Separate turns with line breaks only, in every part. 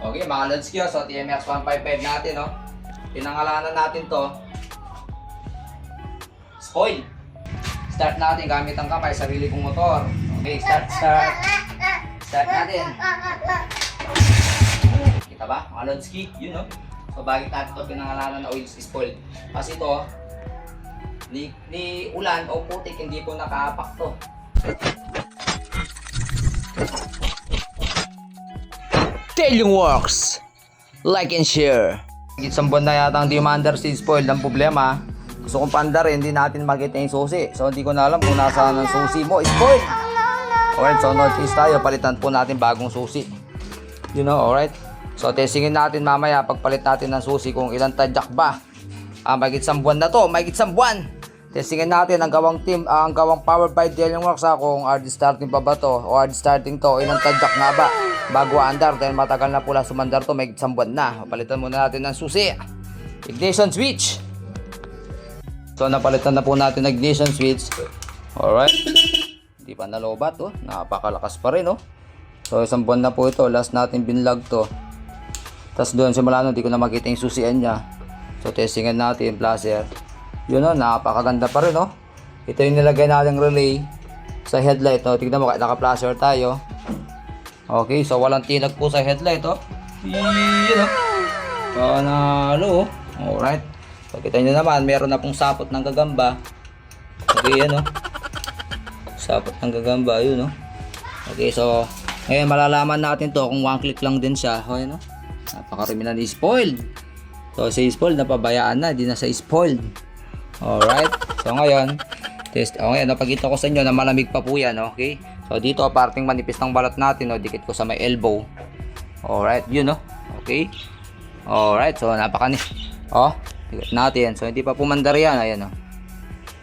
Okay, mga Lods Kyo, so TMX 155 natin, no? Pinangalanan natin to. Spoil. Start natin gamit ang kamay, sarili kong motor. Okay, start, start. Start natin. Kita ba? Mga Lodski, yun no? So bakit natin ito pinangalanan na oil spoil? Kasi ito, ni, ni ulan o putik, hindi po nakaapak
Tailing Works. Like and share.
Isang buwan na yata ang demander si spoil ng problema. Gusto kong panda rin, hindi natin makita yung susi. So hindi ko na alam kung nasaan ang susi mo. Spoil! Alright, so northeast tayo. Palitan po natin bagong susi. You know, alright? So testingin natin mamaya pagpalit natin ng susi kung ilang tadyak ba. Ah, may isang buwan na to, may isang buwan. Testingin natin ang gawang team, ah, ang gawang powered by Delian Works ha, kung RD starting pa ba to o RD starting to, ilang tadyak nga ba bago andar dahil matagal na pula sumandar to, may isang buwan na. Palitan muna natin ng susi. Ignition switch. So napalitan na po natin ang ignition switch. Alright. Hindi pa nalobat oh. Napakalakas pa rin oh. So isang buwan na po ito. Last natin binlog to. Tapos doon simula nun, hindi ko na makita yung susian niya. So testingan natin flasher. Yun oh, napakaganda pa rin oh. Ito yung nilagay natin relay sa headlight oh. Tignan mo, naka-flasher tayo. Okay, so walang tinag po sa headlight oh. Yun oh. Panalo oh. Alright. So kita nyo naman, meron na pong sapot ng gagamba. Okay, yan oh. Sapot ng gagamba, yun oh. Okay, so ngayon malalaman natin to kung one click lang din siya. Okay, no? Napakarami na ni spoiled. So si spoiled napabayaan na, di na sa spoiled. Alright. So ngayon, test. O ngayon, napakita ko sa inyo na malamig pa po yan, okay? So dito, parting manipis ng balat natin, no? dikit ko sa may elbow. Alright, yun, no? Okay? Alright, so napakani. Oh, dikit natin. So hindi pa pumandar yan, ayan, no?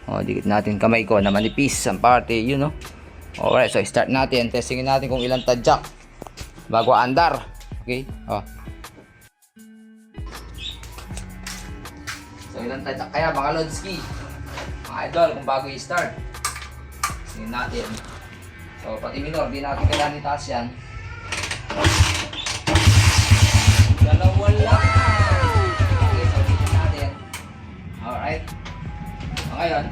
Oh, dikit natin kamay ko na manipis ang parte, yun, no? Alright, so start natin. Testingin natin kung ilang tadyak bago andar. Okay? Oh. So ilang tadyak kaya mga Lodski? Mga idol, kung bago i-start. Tingnan natin. So pati minor, di natin kailangan itaas yan. Dalawa lang. Okay, so tingnan natin. Alright. So, ngayon,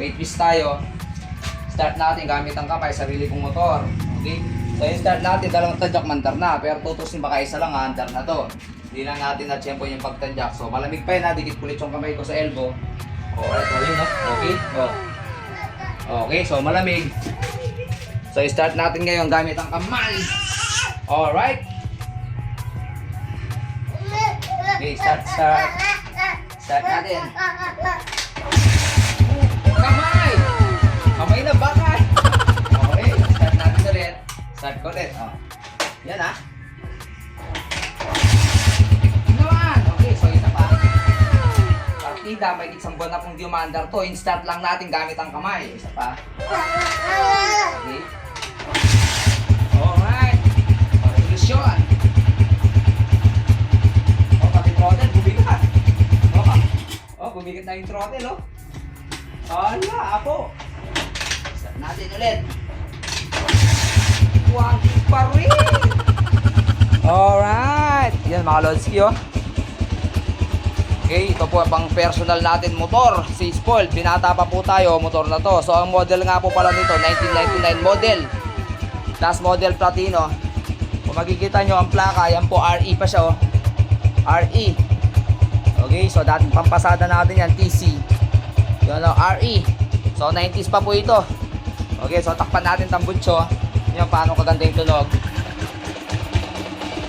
wait twist tayo. Start natin gamit ang kamay, sarili kong motor. Okay? So yung start natin, dalawang tadyak mandar na. Pero tutusin baka isa lang, ha, andar na to. Hindi lang natin na tiyempo yung pagtadyak. So malamig pa yun ha, dikit kulit yung kamay ko sa elbow. Alright, so yun no? Okay? Oh. Okay, so malamig. So start natin ngayon gamit ang kamay. Alright? Okay, start, start. Start natin. Kamay! Kamay na bakal! Okay, start natin ulit. Start ko ulit. Oh. Yan ah. Partida, may isang buwan na kung di umandar to. In-start lang natin gamit ang kamay. Isa pa. Okay. Alright. Revolusyon. Oh, pati throttle, bumigat. Oh, oh, bumigat na yung throttle, oh. Ala, apo. Start ulit. Wagi pa rin. Alright. Yan mga. Okay, ito po ang pang personal natin motor. Si Spoil, binata pa po tayo, motor na to. So, ang model nga po pala nito, 1999 model. Last model Platino. Kung makikita nyo ang plaka, yan po RE pa siya, oh. RE. Okay, so dating pampasada natin yan, TC. Yun, oh, RE. So, 90s pa po ito. Okay, so takpan natin tambutso. Yan, paano kaganda yung tunog.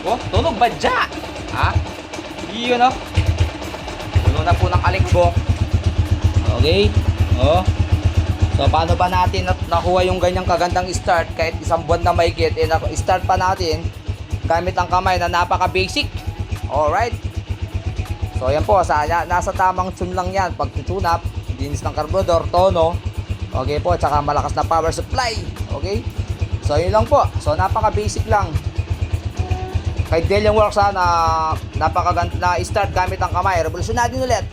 Oh, tunog ba dya? Ha? Yun, oh. Tunog na po ng alikbok. Okay. Oh. So, paano ba natin na- nakuha yung ganyang kagandang start kahit isang buwan na may eh, start pa natin gamit ang kamay na napaka-basic. Alright. So, ayan po. Sa, na- nasa tamang tune lang yan. Pag tutunap, dinis ng carburetor, tono. Okay po. Tsaka malakas na power supply. Okay. So, yun lang po. So, napaka-basic lang. Kay Delian Works ha, na napakaganda na start gamit ang kamay. Revolusyon natin ulit.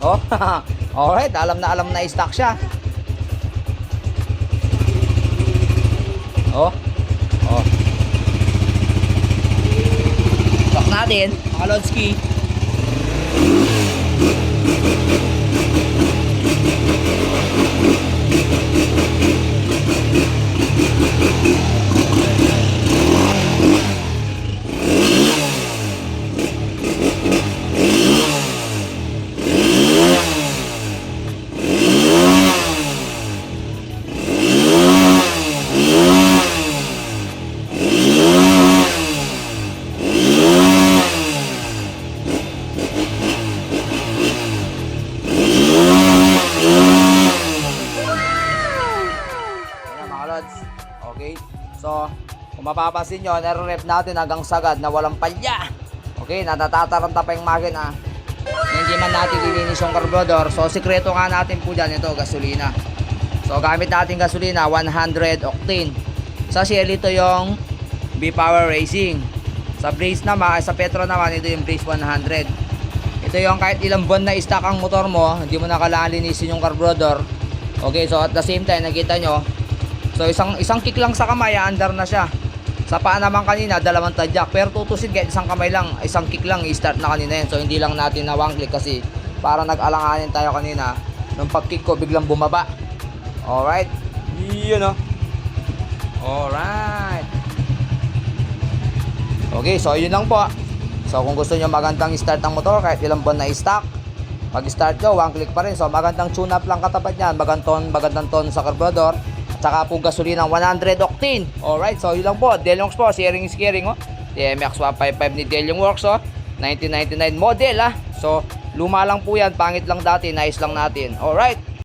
Oh, alright. Alam na alam na i-stock siya. Oh. Oh. Lock natin. Mga load. Mapapansin nyo, nare-rep natin hanggang sagad na walang palya. Okay, natatataranta pa yung makina. Na Hindi man natin lilinis yung carburetor. So, sikreto nga natin po dyan ito, gasolina. So, gamit natin gasolina, 100 octane. Sa Shell, ito yung B-Power Racing. Sa Brace naman, sa Petro naman, ito yung Brace 100. Ito yung kahit ilang buwan na stock ang motor mo, hindi mo na kailangan linisin yung carburetor. Okay, so at the same time, nakita nyo, so isang isang kick lang sa kamay, under na siya. Sa paa naman kanina, dalawang tadyak. Pero tutusin kahit isang kamay lang, isang kick lang, i-start na kanina yan. So hindi lang natin na one click kasi para nag-alanganin tayo kanina. Nung pag-kick ko, biglang bumaba. Alright. Yun o. Alright. Okay, so yun lang po. So kung gusto nyo magandang start ng motor, kahit ilang buwan na i-stock, pag-start nyo, one click pa rin. So magandang tune-up lang katapat niyan, magandang, magandang ton sa carburetor, at saka po gasolina 100 octane. Alright, so yun lang po. Delong's po, sharing is caring oh. TMX 155 ni Deliong Works oh. 1999 model ah. So luma lang po yan, pangit lang dati, nice lang natin. Alright.